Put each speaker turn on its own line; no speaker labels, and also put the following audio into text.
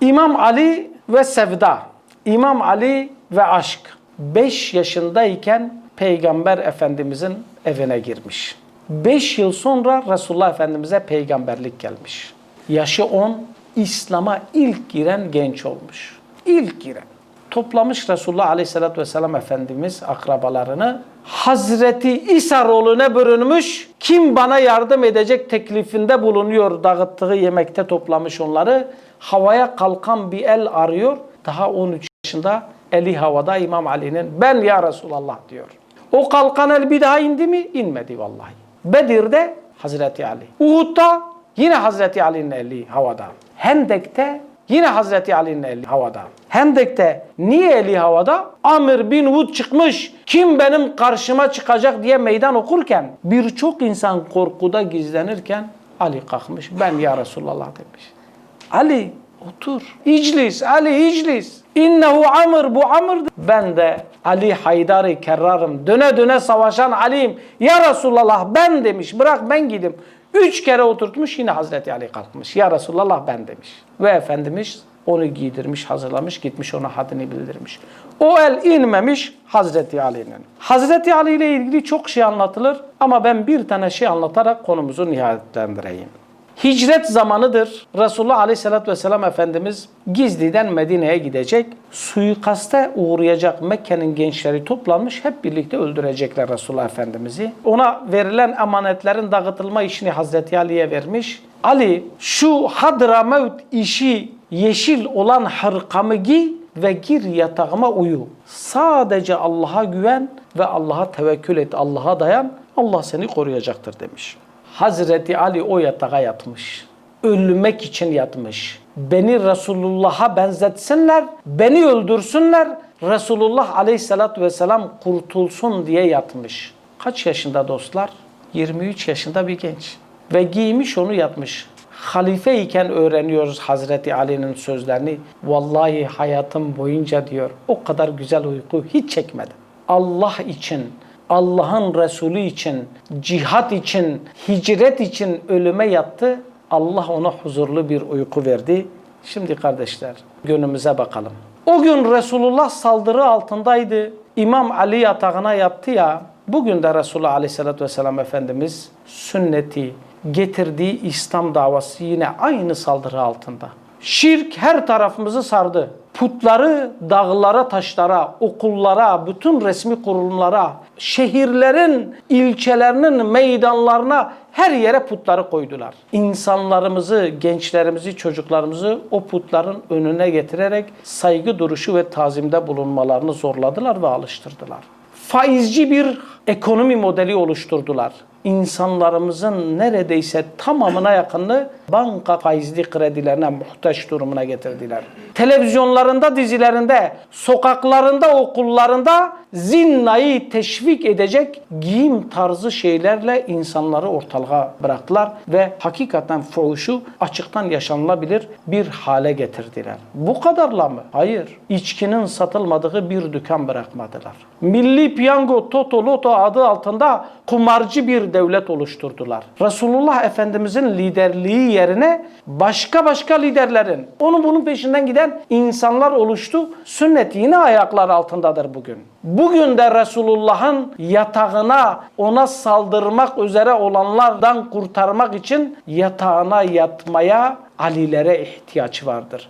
İmam Ali ve Sevda. İmam Ali ve aşk. 5 yaşındayken Peygamber Efendimizin evine girmiş. 5 yıl sonra Resulullah Efendimiz'e peygamberlik gelmiş. Yaşı 10, İslam'a ilk giren genç olmuş. İlk giren. Toplamış Resulullah Aleyhisselatü Vesselam Efendimiz akrabalarını. Hazreti İsa rolüne bürünmüş. Kim bana yardım edecek teklifinde bulunuyor. Dağıttığı yemekte toplamış onları. Havaya kalkan bir el arıyor. Daha 13 yaşında eli havada İmam Ali'nin ben ya Resulallah diyor. O kalkan el bir daha indi mi? İnmedi vallahi. Bedir'de Hazreti Ali. Uhud'da yine Hazreti Ali'nin eli havada. Hendek'te yine Hazreti Ali'nin eli havada. Hendek'te niye eli havada? Amir bin Vud çıkmış. Kim benim karşıma çıkacak diye meydan okurken birçok insan korkuda gizlenirken Ali kalkmış. Ben ya Resulallah demiş. Ali otur. İclis. Ali iclis. İnnehu amr bu amrdır. Ben de Ali Haydar-ı Kerrar'ım. Döne döne savaşan Ali'yim. Ya Resulallah ben demiş. Bırak ben gidim. Üç kere oturtmuş yine Hazreti Ali kalkmış. Ya Resulallah ben demiş. Ve Efendimiz onu giydirmiş, hazırlamış, gitmiş ona hadini bildirmiş. O el inmemiş Hazreti Ali'nin. Hazreti Ali ile ilgili çok şey anlatılır ama ben bir tane şey anlatarak konumuzu nihayetlendireyim. Hicret zamanıdır. Resulullah Aleyhisselatü Vesselam Efendimiz gizliden Medine'ye gidecek. Suikaste uğrayacak Mekke'nin gençleri toplanmış. Hep birlikte öldürecekler Resulullah Efendimiz'i. Ona verilen emanetlerin dağıtılma işini Hazreti Ali'ye vermiş. Ali şu Hadramavt işi yeşil olan hırkamı giy ve gir yatağıma uyu. Sadece Allah'a güven ve Allah'a tevekkül et. Allah'a dayan. Allah seni koruyacaktır demiş. Hazreti Ali o yatağa yatmış. Ölmek için yatmış. Beni Resulullah'a benzetsinler, beni öldürsünler. Resulullah aleyhissalatü vesselam kurtulsun diye yatmış. Kaç yaşında dostlar? 23 yaşında bir genç. Ve giymiş onu yatmış. Halife iken öğreniyoruz Hazreti Ali'nin sözlerini. Vallahi hayatım boyunca diyor o kadar güzel uyku hiç çekmedim. Allah için, Allah'ın Resulü için, cihat için, hicret için ölüme yattı. Allah ona huzurlu bir uyku verdi. Şimdi kardeşler günümüze bakalım. O gün Resulullah saldırı altındaydı. İmam Ali yatağına yattı ya. Bugün de Resulullah Aleyhisselatü Vesselam Efendimiz sünneti, getirdiği İslam davası yine aynı saldırı altında. Şirk her tarafımızı sardı. Putları dağlara, taşlara, okullara, bütün resmi kurumlara, şehirlerin, ilçelerinin meydanlarına her yere putları koydular. İnsanlarımızı, gençlerimizi, çocuklarımızı o putların önüne getirerek saygı duruşu ve tazimde bulunmalarını zorladılar ve alıştırdılar. Faizci bir ekonomi modeli oluşturdular. İnsanlarımızın neredeyse tamamına yakını banka faizli kredilerine muhtaç durumuna getirdiler. Televizyonlarında, dizilerinde, sokaklarında, okullarında zinnayı teşvik edecek giyim tarzı şeylerle insanları ortalığa bıraktılar ve hakikaten fuhuşu açıktan yaşanılabilir bir hale getirdiler. Bu kadarla mı? Hayır. İçkinin satılmadığı bir dükkan bırakmadılar. Milli Piyango Toto Loto adı altında kumarcı devlet oluşturdular. Resulullah Efendimizin liderliği yerine başka başka liderlerin, onun bunun peşinden giden insanlar oluştu. Sünnet yine ayaklar altındadır bugün. Bugün de Resulullah'ın yatağına ona saldırmak üzere olanlardan kurtarmak için yatağına yatmaya Alilere ihtiyaç vardır.